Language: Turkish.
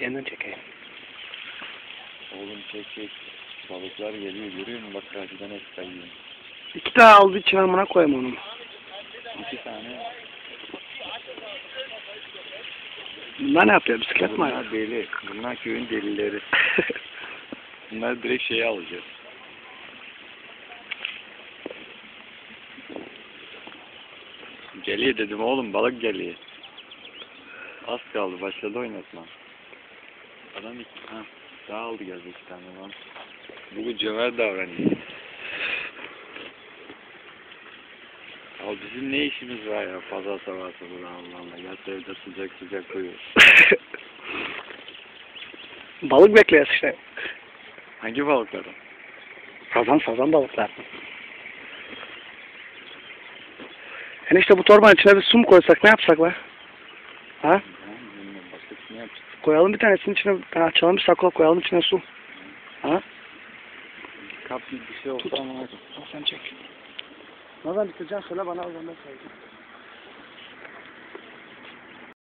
Yandan çekeyim. Oğlum çek çek. Balıklar geliyor görüyor musun? Bak karşıdan hep kayıyor. İki tane aldı içine amına koyayım onu. İki tane. Bunlar ne yapıyor? Bisiklet mi? Bunlar deli. Bunlar köyün delileri. Bunlar direkt şeyi alacağız. Geliyor dedim oğlum balık geliyor. Az kaldı başladı oynatma. Adam iki, ha, daha aldı geldi iki tane lan. Bu cömert davranıyor. Abi bizim ne işimiz var ya pazar sabah sabah Allah Allah. Yat evde sıcak sıcak koyuyoruz. Balık bekliyoruz işte. Hangi balıkları? Sazan sazan balıklar. Enişte bu torbanın içine bir su mu koysak ne yapsak be? Ha? Koyalım bir tanesinin içine, ben açalım bir sakla koyalım içine su. Ha? Kap bir şey olsa Tut. sen çek. Nereden bitireceksin söyle bana o zaman söyle.